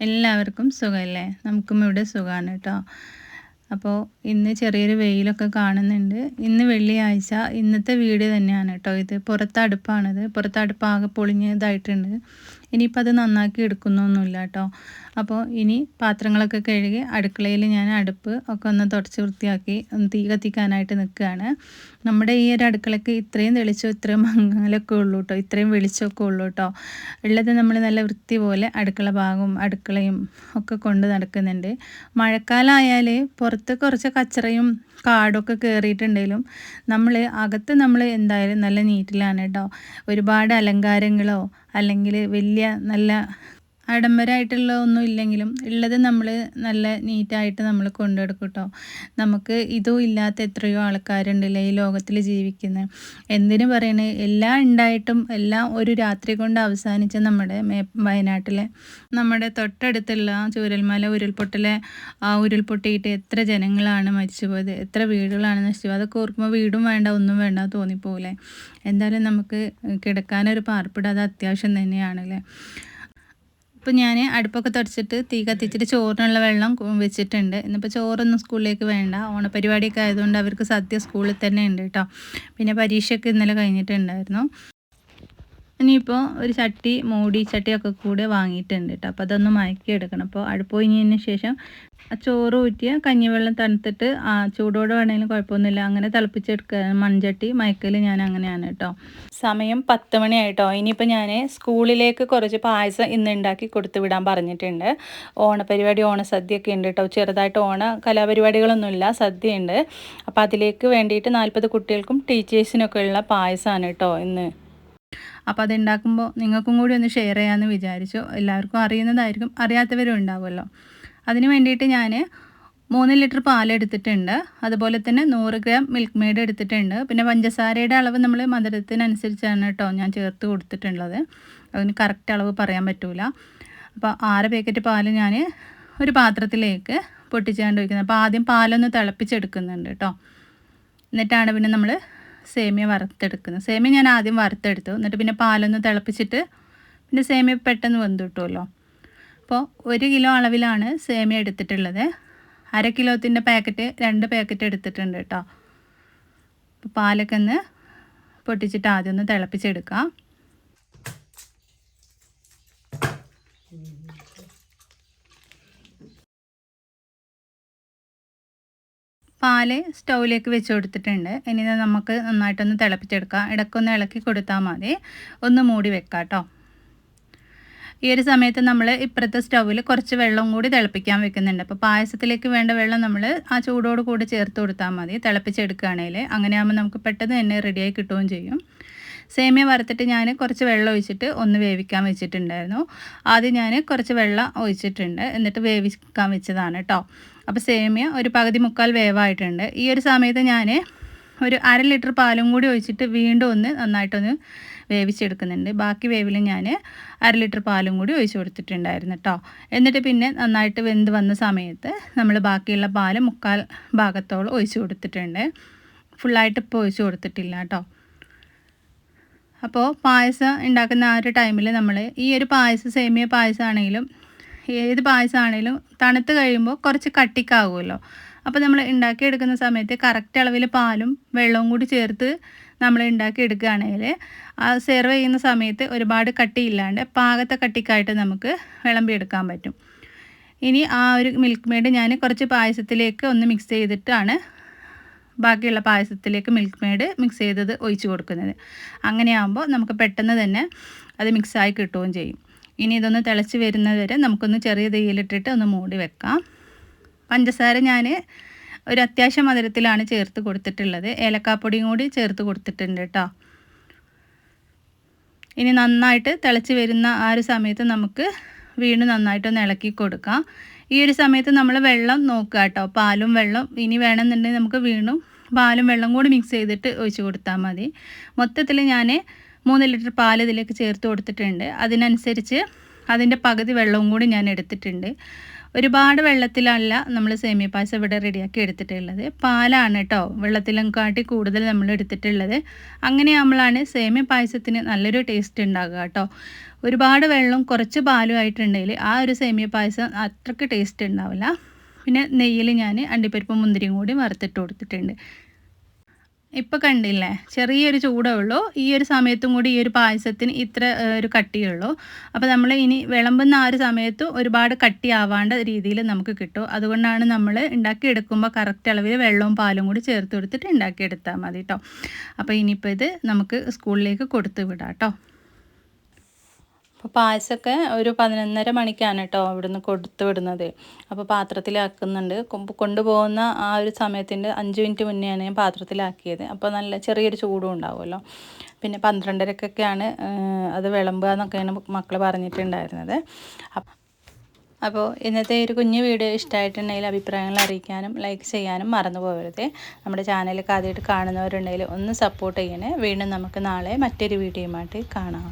എല്ലാവർക്കും സുഖമല്ലേ? നമുക്കും ഇവിടെ സുഖമാണ് കേട്ടോ. അപ്പോൾ ഇന്ന് ചെറിയൊരു വെയിലൊക്കെ കാണുന്നുണ്ട്. ഇന്ന് വെള്ളിയാഴ്ച. ഇന്നത്തെ വീഡിയോ തന്നെയാണ് കേട്ടോ ഇത്. പുറത്തടുപ്പാണിത്. പുറത്തടുപ്പാകെ പൊളിഞ്ഞതായിട്ടുണ്ട്. ഇനിയിപ്പോൾ അത് നന്നാക്കി എടുക്കുന്നൊന്നുമില്ല കേട്ടോ അപ്പോൾ ഇനി പാത്രങ്ങളൊക്കെ കഴുകി അടുക്കളയിൽ ഞാൻ അടുപ്പ് ഒക്കെ ഒന്ന് തുടച്ച് വൃത്തിയാക്കി തീ കത്തിക്കാനായിട്ട് നിൽക്കുകയാണ്. നമ്മുടെ ഈ ഒരു അടുക്കളയ്ക്ക് ഇത്രയും തെളിച്ചോ ഇത്രയും മങ്ങലൊക്കെ ഉള്ളൂ കേട്ടോ ഇത്രയും വെളിച്ചമൊക്കെ ഉള്ളൂ കേട്ടോ ഉള്ളത് നമ്മൾ നല്ല വൃത്തി പോലെ അടുക്കള ഭാഗവും അടുക്കളയും ഒക്കെ കൊണ്ട് നടക്കുന്നുണ്ട്. മഴക്കാലമായാൽ പുറത്ത് കുറച്ച് കച്ചറയും കാടൊക്കെ കയറിയിട്ടുണ്ടെങ്കിലും നമ്മൾ അകത്ത് നമ്മൾ എന്തായാലും നല്ല നീറ്റിലാണ് കേട്ടോ ഒരുപാട് അലങ്കാരങ്ങളോ അല്ലെങ്കിൽ വലിയ നല്ല ആഡംബരമായിട്ടുള്ള ഒന്നും ഇല്ലെങ്കിലും ഉള്ളത് നമ്മൾ നല്ല നീറ്റായിട്ട് നമ്മൾ കൊണ്ടുനടക്കും കേട്ടോ നമുക്ക് ഇതും ഇല്ലാത്ത എത്രയോ ആൾക്കാരുണ്ടല്ലേ ഈ ലോകത്തിൽ ജീവിക്കുന്നത് എന്തിനു പറയണേ? എല്ലാം ഉണ്ടായിട്ടും എല്ലാം ഒരു രാത്രി കൊണ്ട് അവസാനിച്ച നമ്മുടെ മേ വയനാട്ടിലെ നമ്മുടെ തൊട്ടടുത്തുള്ള ചൂരൽമല ഉരുൾപൊട്ടലെ ആ ഉരുൾപൊട്ടിയിട്ട് എത്ര ജനങ്ങളാണ് മരിച്ചുപോയത്? എത്ര വീടുകളാണ് നശിച്ചത് അതൊക്കെ ഓർക്കുമ്പോൾ വീടും വേണ്ട ഒന്നും വേണ്ട തോന്നിപ്പോലെ എന്തായാലും നമുക്ക് കിടക്കാനൊരു പാർപ്പിടം അത് അത്യാവശ്യം തന്നെയാണല്ലേ അപ്പോൾ ഞാൻ അടുപ്പൊക്കെ തുടച്ചിട്ട് തീ കത്തിച്ചിട്ട് ചോറിനുള്ള വെള്ളം വെച്ചിട്ടുണ്ട്. ഇന്നിപ്പോൾ ചോറൊന്നും സ്കൂളിലേക്ക് വേണ്ട. ഓണപരിപാടിയൊക്കെ ആയതുകൊണ്ട് അവർക്ക് സദ്യ സ്കൂളിൽ തന്നെ ഉണ്ട് കേട്ടോ. പിന്നെ പരീക്ഷയൊക്കെ ഇന്നലെ കഴിഞ്ഞിട്ടുണ്ടായിരുന്നു. ഇനിയിപ്പോൾ ഒരു ചട്ടി മൂടി ചട്ടിയൊക്കെ കൂടെ വാങ്ങിയിട്ടുണ്ട് കേട്ടോ അപ്പോൾ അതൊന്ന് മയക്കി എടുക്കണം അപ്പോൾ അടുപ്പ് കഴിഞ്ഞതിന് ശേഷം ചോറ് ഊറ്റിയ കഞ്ഞിവെള്ളം തണുത്തിട്ട് ആ ചൂടോടെ വേണമെങ്കിലും കുഴപ്പമൊന്നുമില്ല. അങ്ങനെ തിളപ്പിച്ചെടുക്കുക മൺചട്ടി മയക്കൽ ഞാൻ അങ്ങനെയാണ് കേട്ടോ സമയം പത്ത് മണിയായിട്ടോ. ഇനിയിപ്പോൾ ഞാൻ സ്കൂളിലേക്ക് കുറച്ച് പായസം ഇന്ന് ഉണ്ടാക്കി കൊടുത്തു വിടാൻ പറഞ്ഞിട്ടുണ്ട്. ഓണപരിപാടി ഓണസദ്യയൊക്കെ ഉണ്ട് കേട്ടോ ചെറുതായിട്ട് ഓണ കലാപരിപാടികളൊന്നുമില്ല സദ്യയുണ്ട്. അപ്പോൾ അതിലേക്ക് വേണ്ടിയിട്ട് നാൽപ്പത് കുട്ടികൾക്കും ടീച്ചേഴ്സിനൊക്കെ ഉള്ള പായസമാണ് കേട്ടോ ഇന്ന്. അപ്പോൾ അത് ഉണ്ടാക്കുമ്പോൾ നിങ്ങൾക്കും കൂടി ഒന്ന് ഷെയർ ചെയ്യാമെന്ന് വിചാരിച്ചു. എല്ലാവർക്കും അറിയുന്നതായിരിക്കും. അറിയാത്തവരും ഉണ്ടാവുമല്ലോ. അതിന് വേണ്ടിയിട്ട് ഞാൻ മൂന്ന് ലിറ്റർ പാൽ എടുത്തിട്ടുണ്ട്. അതുപോലെ തന്നെ നൂറ് ഗ്രാം മിൽക്ക് മെയ്ഡ് എടുത്തിട്ടുണ്ട്. പിന്നെ പഞ്ചസാരയുടെ അളവ് നമ്മൾ മധുരത്തിനനുസരിച്ചാണ് കേട്ടോ ഞാൻ ചേർത്ത് കൊടുത്തിട്ടുള്ളത്. അതിന് കറക്റ്റ് അളവ് പറയാൻ പറ്റൂല. അപ്പോൾ ആറ് പാക്കറ്റ് പാൽ ഞാൻ ഒരു പാത്രത്തിലേക്ക് പൊട്ടിച്ചാണ്ട് വയ്ക്കുന്നത് അപ്പോൾ ആദ്യം പാലൊന്ന് തിളപ്പിച്ചെടുക്കുന്നുണ്ട് കേട്ടോ. എന്നിട്ടാണ് പിന്നെ നമ്മൾ സേമിയ വറുത്തെടുക്കുന്നത് സേമിയ ഞാൻ ആദ്യം വറുത്തെടുത്തു. എന്നിട്ട് പിന്നെ പാലൊന്ന് തിളപ്പിച്ചിട്ട് പിന്നെ സേമിയ പെട്ടെന്ന് വെന്ത് കിട്ടുമല്ലോ അപ്പോൾ ഒരു കിലോ അളവിലാണ് സേമിയ എടുത്തിട്ടുള്ളത്. അര കിലോത്തിന്റെ പാക്കറ്റ് രണ്ട് പാക്കറ്റ് എടുത്തിട്ടുണ്ട് കേട്ടോ. അപ്പോൾ പാലൊക്കെ ഒന്ന് പൊട്ടിച്ചിട്ട് ആദ്യം ഒന്ന് തിളപ്പിച്ചെടുക്കാം. പാൽ സ്റ്റൗവിലേക്ക് വെച്ച് കൊടുത്തിട്ടുണ്ട്. ഇനി നമുക്ക് നന്നായിട്ടൊന്ന് തിളപ്പിച്ചെടുക്കാം. ഇടയ്ക്കൊന്ന് ഇളക്കി കൊടുത്താൽ മതി. ഒന്ന് മൂടി വെക്കാം കേട്ടോ ഈ ഒരു സമയത്ത് നമ്മൾ ഇപ്പുറത്തെ സ്റ്റൗവിൽ കുറച്ച് വെള്ളം കൂടി തിളപ്പിക്കാൻ വെക്കുന്നുണ്ട്. അപ്പോൾ പായസത്തിലേക്ക് വേണ്ട വെള്ളം നമ്മൾ ആ ചൂടോട് കൂടി ചേർത്ത് കൊടുത്താൽ മതി. തിളപ്പിച്ചെടുക്കുകയാണെങ്കിൽ അങ്ങനെയാകുമ്പോൾ നമുക്ക് പെട്ടെന്ന് തന്നെ റെഡിയായി കിട്ടുകയും ചെയ്യും. സേമിയ വറുത്തിട്ട് ഞാൻ കുറച്ച് വെള്ളം ഒഴിച്ചിട്ട് ഒന്ന് വേവിക്കാൻ വെച്ചിട്ടുണ്ടായിരുന്നു. ആദ്യം ഞാൻ കുറച്ച് വെള്ളം ഒഴിച്ചിട്ടുണ്ട്. എന്നിട്ട് വേവിക്കാൻ വെച്ചതാണ് കേട്ടോ അപ്പോൾ സേമിയ ഒരു പകുതി മുക്കാൽ വേവായിട്ടുണ്ട്. ഈ ഒരു സമയത്ത് ഞാൻ ഒരു അര ലിറ്റർ പാലും കൂടി ഒഴിച്ചിട്ട് വീണ്ടും ഒന്ന് നന്നായിട്ടൊന്ന് വേവിച്ചെടുക്കുന്നുണ്ട്. ബാക്കി വേവിൽ ഞാൻ അര ലിറ്റർ പാലും കൂടി ഒഴിച്ച് കൊടുത്തിട്ടുണ്ടായിരുന്നു കേട്ടോ എന്നിട്ട് പിന്നെ നന്നായിട്ട് വെന്ത് വന്ന സമയത്ത് നമ്മൾ ബാക്കിയുള്ള പാൽ മുക്കാൽ ഭാഗത്തോളം ഒഴിച്ച് കൊടുത്തിട്ടുണ്ട്. ഫുള്ളായിട്ട് ഇപ്പോൾ ഒഴിച്ച് കൊടുത്തിട്ടില്ല കേട്ടോ അപ്പോൾ പായസം ഉണ്ടാക്കുന്ന ആ ഒരു ടൈമിൽ നമ്മൾ ഈ ഒരു പായസം സേമിയ പായസമാണെങ്കിലും ഏത് പായസമാണെങ്കിലും തണുത്ത് കഴിയുമ്പോൾ കുറച്ച് കട്ടിക്കാവുമല്ലോ. അപ്പോൾ നമ്മൾ ഉണ്ടാക്കിയെടുക്കുന്ന സമയത്ത് കറക്റ്റ് അളവിൽ പാലും വെള്ളവും കൂടി ചേർത്ത് നമ്മൾ ഉണ്ടാക്കിയെടുക്കുകയാണെങ്കിൽ ആ സെർവ് ചെയ്യുന്ന സമയത്ത് ഒരുപാട് കട്ടിയില്ലാണ്ട് പാകത്തെ കട്ടിക്കായിട്ട് നമുക്ക് വിളമ്പിയെടുക്കാൻ പറ്റും. ഇനി ആ ഒരു മിൽക്ക് മെയ്ഡ് ഞാൻ കുറച്ച് പായസത്തിലേക്ക് ഒന്ന് മിക്സ് ചെയ്തിട്ടാണ് ബാക്കിയുള്ള പായസത്തിലേക്ക് മിൽക്ക് മെയ്ഡ് മിക്സ് ചെയ്തത് ഒഴിച്ച് കൊടുക്കുന്നത്. അങ്ങനെയാകുമ്പോൾ നമുക്ക് പെട്ടെന്ന് തന്നെ അത് മിക്സായി കിട്ടുകയും ചെയ്യും. ഇനി ഇതൊന്ന് തിളച്ച് വരുന്നത് വരെ നമുക്കൊന്ന് ചെറിയ തീയിലിട്ടിട്ട് ഒന്ന് മൂടി വെക്കാം. പഞ്ചസാര ഞാൻ ഒരു അത്യാവശ്യം മധുരത്തിലാണ് ചേർത്ത് കൊടുത്തിട്ടുള്ളത്. ഏലക്കാപ്പൊടിയും കൂടി ചേർത്ത് കൊടുത്തിട്ടുണ്ട് കേട്ടോ ഇനി നന്നായിട്ട് തിളച്ച് വരുന്ന ആ ഒരു സമയത്ത് നമുക്ക് വീണ്ടും നന്നായിട്ടൊന്ന് ഇളക്കി കൊടുക്കാം. ഈ ഒരു സമയത്ത് നമ്മൾ വെള്ളം നോക്കുക കേട്ടോ. പാലും വെള്ളം ഇനി വേണമെന്നുണ്ടെങ്കിൽ നമുക്ക് വീണ്ടും പാലും വെള്ളം കൂടി മിക്സ് ചെയ്തിട്ട് ഒഴിച്ച് കൊടുത്താൽ മതി. മൊത്തത്തിൽ ഞാൻ മൂന്ന് ലിറ്റർ പാൽ ഇതിലേക്ക് ചേർത്ത് കൊടുത്തിട്ടുണ്ട്. അതിനനുസരിച്ച് അതിന്റെ പകുതി വെള്ളവും കൂടി ഞാൻ എടുത്തിട്ടുണ്ട്. ഒരുപാട് വെള്ളത്തിലല്ല നമ്മൾ സേമിയ പായസം ഇവിടെ റെഡിയാക്കി എടുത്തിട്ടുള്ളത്. പാലാണ് കേട്ടോ വെള്ളത്തിലും കാട്ടി കൂടുതൽ നമ്മൾ എടുത്തിട്ടുള്ളത്. അങ്ങനെ നമ്മളാണ് സേമിയ പായസത്തിന് നല്ലൊരു ടേസ്റ്റ് ഉണ്ടാകുക കേട്ടോ ഒരുപാട് വെള്ളം കുറച്ച് പാലും ആയിട്ടുണ്ടെങ്കിൽ ആ ഒരു സേമിയ പായസം അത്രയ്ക്ക് ടേസ്റ്റ് ഉണ്ടാവില്ല പിന്നെ നെയ്യിൽ ഞാൻ അണ്ടിപ്പരിപ്പും മുന്തിരിയും കൂടി വറുത്തിട്ട് കൊടുത്തിട്ടുണ്ട്. ഇപ്പോൾ കണ്ടില്ലേ? ചെറിയൊരു ചൂടേ ഉള്ളൂ ഈ ഒരു സമയത്തും കൂടി ഈ ഒരു പായസത്തിന് ഇത്ര ഒരു കട്ടിയേ ഉള്ളൂ അപ്പോൾ നമ്മൾ ഇനി വിളമ്പുന്ന ആ ഒരു സമയത്ത് ഒരുപാട് കട്ടി കട്ടിയാവാണ്ട രീതിയിൽ നമുക്ക് കിട്ടും. അതുകൊണ്ടാണ് നമ്മൾ ഉണ്ടാക്കിയെടുക്കുമ്പോൾ കറക്റ്റ് അളവിൽ വെള്ളവും പാലും കൂടി ചേർത്ത് കൊടുത്തിട്ട് ഉണ്ടാക്കിയെടുത്താൽ മതി കേട്ടോ അപ്പോൾ ഇനിയിപ്പോൾ ഇത് നമുക്ക് സ്കൂളിലേക്ക് കൊടുത്തു വിടാം കേട്ടോ അപ്പോൾ പായസമൊക്കെ ഒരു പതിനൊന്നര മണിക്കാണ് കേട്ടോ ഇവിടുന്ന് കൊടുത്തു വിടുന്നത്. അപ്പോൾ പാത്രത്തിലാക്കുന്നുണ്ട്. കൊണ്ടുപോകുന്ന ആ ഒരു സമയത്തിന്റെ അഞ്ച് മിനിറ്റ് മുന്നെയാണ് ഞാൻ പാത്രത്തിലാക്കിയത്. അപ്പോൾ നല്ല ചെറിയൊരു ചൂടും ഉണ്ടാവുമല്ലോ. പിന്നെ പന്ത്രണ്ടരക്കൊക്കെയാണ് അത് വിളമ്പുക എന്നൊക്കെയാണ് മക്കൾ പറഞ്ഞിട്ടുണ്ടായിരുന്നത്. അപ്പോൾ ഇന്നത്തെ ഒരു കുഞ്ഞു വീഡിയോ ഇഷ്ടമായിട്ടുണ്ടെങ്കിൽ അഭിപ്രായങ്ങൾ അറിയിക്കാനും ലൈക്ക് ചെയ്യാനും മറന്നു പോകരുത്. നമ്മുടെ ചാനലൊക്കെ ആദ്യമായിട്ട് കാണുന്നവരുണ്ടെങ്കിൽ ഒന്ന് സപ്പോർട്ട് ചെയ്യണേ. വീണ്ടും നമുക്ക് നാളെ മറ്റൊരു വീഡിയോയുമായിട്ട് കാണാം.